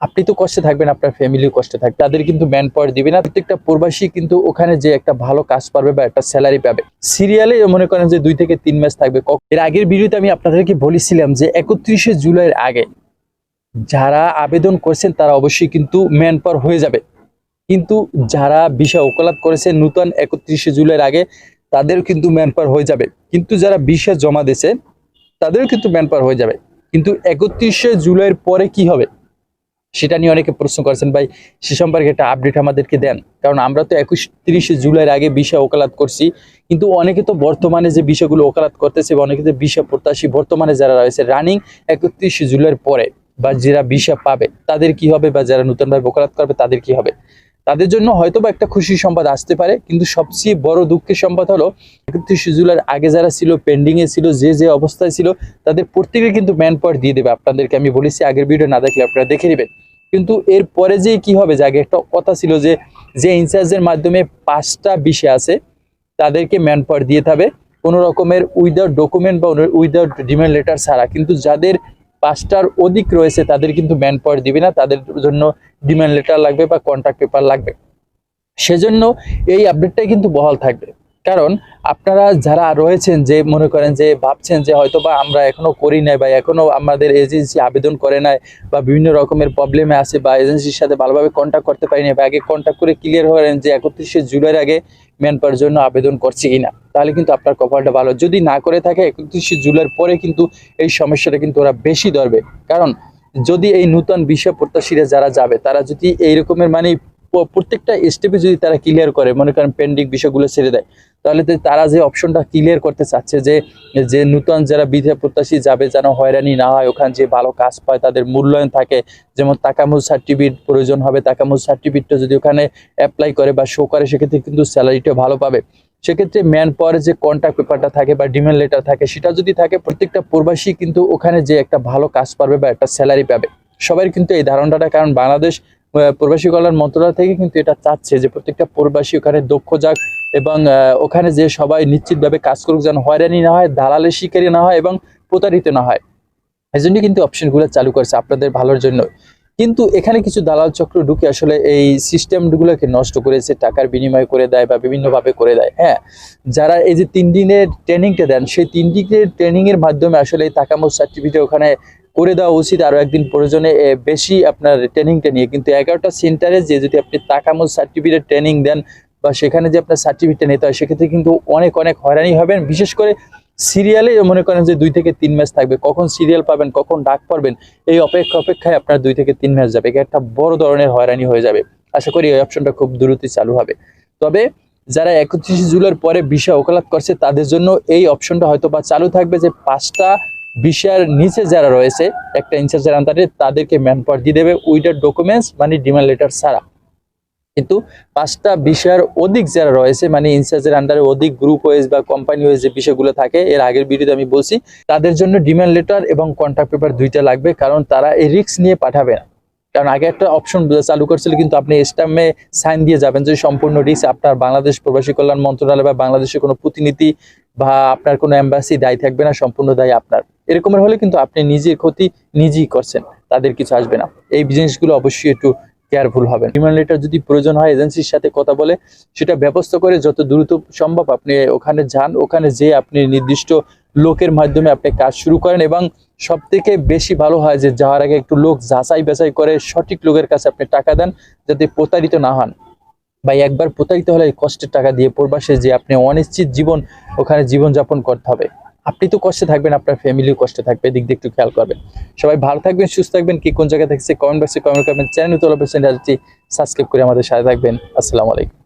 আপনি তো কষ্টে থাকবেন, আপনার ফ্যামিলিও কষ্টে থাকবে। তাদের কিন্তু ম্যান পাওয়ার দিবে না। প্রত্যেকটা প্রবাসী কিন্তু ওখানে যে একটা ভালো কাজ পারবে বা একটা স্যালারি পাবে। সিরিয়ালে মনে করেন যে দুই থেকে তিন মাস থাকবে। এর আগের ভিডিওতে আমি আপনাদেরকে বলেছিলাম যে একত্রিশে জুলাইয়ের আগে যারা আবেদন করছেন, তারা অবশ্যই কিন্তু ম্যান পাওয়ার হয়ে যাবে। কিন্তু যারা বিষয় ওকালাত করেছে, নূতন একত্রিশে জুলাইয়ের আগে, তাদেরও কিন্তু ম্যান পাওয়ার হয়ে যাবে। কিন্তু যারা বিষয় জমা দিয়েছে, তাদেরও কিন্তু ম্যান পাওয়ার হয়ে যাবে। কিন্তু একত্রিশে জুলাইয়ের পরে কি হবে? সেটা নিয়ে অনেকে প্রশ্ন করেছেন, ভাই, সে সম্পর্কে একটা আপডেট আমাদেরকে দেন। কারণ আমরা তো একুশ তিরিশে জুলাইয়ের আগে বিষয় ওকালাত করছি, কিন্তু অনেকে তো বর্তমানে যে বিষয়গুলো ওকালাত করতেছে বা অনেকে তো বিষয় প্রত্যাশী বর্তমানে যারা রয়েছে রানিং একত্রিশে জুলাইয়ের পরে বা যারা বিষয় পাবে, তাদের কি হবে বা যারা নতুনভাবে ওকালাত করবে, তাদের কি হবে? তাদের জন্য হয়তো বা একটা খুশির সংবাদ আসতে পারে, কিন্তু সবচেয়ে বড় দুঃখের সংবাদ হলো, একত্রিশে জুলাইয়ের আগে যারা ছিল পেন্ডিংয়ে ছিল, যে যে অবস্থায় ছিল, তাদের প্রত্যেকে কিন্তু ম্যান পাওয়ার দিয়ে দেবে। আপনাদেরকে আমি বলেছি, আগের ভিডিও না দেখলে আপনারা দেখে নেবেন। কিন্তু এর পরে যে কি হবে, যে আগে একটা কথা ছিল যে যে ইনচার্জের মাধ্যমে পাঁচটা বিষয় আছে, তাদেরকে ম্যান পাওয়ার দিয়ে হবে। কোনো রকমের উইদাউট ডকুমেন্ট বা উইদাউট ডিমান্ড লেটার ছাড়া। কিন্তু যাদের পাঁচটার অধিক রয়েছে, তাদের কিন্তু ম্যান পাওয়ার দিবে না, তাদের জন্য ডিম্যান্ড লেটার লাগবে বা কন্ট্রাক্ট পেপার লাগবে। সেজন্য এই আপডেটটাই কিন্তু বহাল থাকবে। কারণ আপনারা যারা রয়েছেন যে মনে করেন যে ভাবছেন যে হয়তো বা আমরা এখনও করি নাই বা এখনও আমাদের এজেন্সি আবেদন করে নাই বা বিভিন্ন রকমের প্রবলেমে আছে বা এজেন্সির সাথে ভালোভাবে কন্ট্যাক্ট করতে পারি পারিনি বা আগে কন্ট্যাক্ট করে ক্লিয়ার হলেন যে একত্রিশে জুলাইয়ের আগে ম্যান পাওয়ার জন্য আবেদন করছি কিনা, তাহলে কিন্তু আপনার কপালটা ভালো। যদি না করে থাকে, একত্রিশে জুলাইয়ের পরে কিন্তু এই সমস্যাটা কিন্তু ওরা বেশি ধরবে। কারণ যদি এই নূতন বিষয় প্রত্যাশীরা যারা যাবে, তারা যদি এই রকমের মানে প্রত্যেকটা স্টেপে যদি তারা ক্লিয়ার করে, মনে করেন পেন্ডিং বিষয়গুলো ছেড়ে দেয়, তাহলে তারা যে অপশনটা ক্লিয়ার করতে চাচ্ছে যে যে নূতন যারা বিধা প্রত্যাশী যাবে, যেন হয়রানি না হয় ওখানে যে ভালো কাজ পায়, তাদের মূল্যায়ন থাকে। যেমন তাকামুজ সার্টিফিকেট প্রয়োজন হবে তাকামুজ সার্টিফিকেটটা যদি ওখানে অ্যাপ্লাই করে বা শো করে, সেক্ষেত্রে কিন্তু স্যালারিটা ভালো পাবে। সেক্ষেত্রে ম্যান পাওয়ারের যে কন্ট্যাক্ট পেপারটা থাকে বা ডিমান্ড লেটার থাকে, সেটা যদি থাকে, প্রত্যেকটা প্রবাসী কিন্তু ওখানে যে একটা ভালো কাজ পারবে বা একটা স্যালারি পাবে। সবাই কিন্তু এই ধারণাটা, কারণ বাংলাদেশ প্রবাসী কল্যাণ মন্ত্রণালয় থেকে কিন্তু এটা চাচ্ছে যে প্রত্যেকটা প্রবাসী ওখানে দক্ষ যাক এবং ওখানে যে সবাই নিশ্চিতভাবে কাজ করুক, যেন হয়রানি না হয়, দালালের শিকারী না হয় এবং প্রতারিত না হয়। এই জন্য কিন্তু অপশনগুলো চালু করেছে আপনাদের ভালোর জন্য। কিন্তু এখানে কিছু দালাল চক্র ঢুকে আসলে এই সিস্টেমগুলোকে নষ্ট করেছে টাকার বিনিময় করে দেয় বা বিভিন্নভাবে করে দেয় হ্যাঁ? যারা এই যে তিন দিনের ট্রেনিংটা দেন, সেই তিন দিনের ট্রেনিং এর মাধ্যমে আসলে এই তাকামুজ সার্টিফিকেট ওখানে করে দেওয়া উচিত। আরও একদিন প্রয়োজনে বেশি আপনার ট্রেনিংটা নিয়ে। কিন্তু এগারোটা সেন্টারে যে যদি আপনি তাকামুজ সার্টিফিকেট ট্রেনিং দেন বা সেখানে যে আপনার সার্টিফিকেটটা নিতে হয়, সেক্ষেত্রে কিন্তু অনেক অনেক হয়রানি হবেন। বিশেষ করে সিরিয়ালে মনে করেন যে দুই থেকে তিন ম্যাচ থাকবে। কখন সিরিয়াল পাবেন, কখন ডাক পাবেন এই অপেক্ষা অপেক্ষায় আপনার দুই থেকে তিন ম্যাচ যাবে। একটা বড় ধরনের হয়রানি হয়ে যাবে। আশা করি এই অপশনটা খুব দ্রুতই চালু হবে। তবে যারা একত্রিশে জুলাইয়ের পরে বিষয় ওকালাত করছে, তাদের জন্য এই অপশনটা হয়তো বা চালু থাকবে যে পাঁচটা বিষয়ের নিচে যারা রয়েছে, একটা ইনচার্জের আন্ডারে তাদেরকে ম্যান পাওয়ার দিয়ে দেবে। উইদাউট ডকুমেন্টস মানে ডিমান্ড লেটার ছাড়া। কিন্তু পাঁচটা বিষয়ের অধিক যারা রয়েছে মানে ইনচার্জের আন্ডারে অধিক গ্রুপ ওয়েজ বা কোম্পানি ওয়েজ যে বিষয়গুলো থাকে, এর আগের ভিডিওতে আমি বলছি, তাদের জন্য ডিমান্ড লেটার এবং কন্ট্রাক্ট পেপার দুইটা লাগবে, কারণ তারা এই রিস্ক নিয়ে পাঠাবে না। কারণ আগে একটা অপশন চালু করছিল, কিন্তু আপনি স্টামে সাইন দিয়ে যাবেন যে সম্পূর্ণ রিস্ক আপনার বাংলাদেশ প্রবাসী কল্যাণ মন্ত্রণালয় বা বাংলাদেশের কোনো প্রতিনিধি বা আপনার কোনো এম্বাসি দায়ী থাকবে না, সম্পূর্ণ দায়ী আপনার। এরকমের হলে কিন্তু আপনি নিজের ক্ষতি নিজেই করছেন, তাদের কিছু আসবে না। এই জিনিসগুলো অবশ্যই একটু কেয়ারফুল হবেন। ডিমান্ড লেটার যদি প্রয়োজন হয়, এজেন্সির সাথে কথা বলে, সেটা ব্যবস্থা করে যত দ্রুত সম্ভব আপনি ওখানে যান। ওখানে যেয়ে আপনি নির্দিষ্ট লোকের মাধ্যমে আপনি কাজ শুরু করেন এবং সব থেকে বেশি ভালো হয় যে যাওয়ার আগে একটু লোক যাচাই বাছাই করে সঠিক লোকের কাছে আপনি টাকা দেন, যাতে প্রতারিত না হন। বা একবার প্রতারিত হলে কষ্টের টাকা দিয়ে প্রবাসে যে আপনি অনিশ্চিত জীবন ওখানে জীবন যাপন করতে হবে। আপনি তো কষ্টে থাকবেন, আপনার ফ্যামিলিও কষ্টে থাকবে, দিক দিয়ে একটু খেয়াল করবেন। সবাই ভালো থাকবেন, সুস্থ থাকবেন, কি কোন জায়গায় থাকছে কমেন্ট বক্সে কমেন্ট করবেন। চ্যানেল তোলা পেছনে সাবস্ক্রাইব করে আমাদের সাথে থাকবেন। আসসালামু আলাইকুম।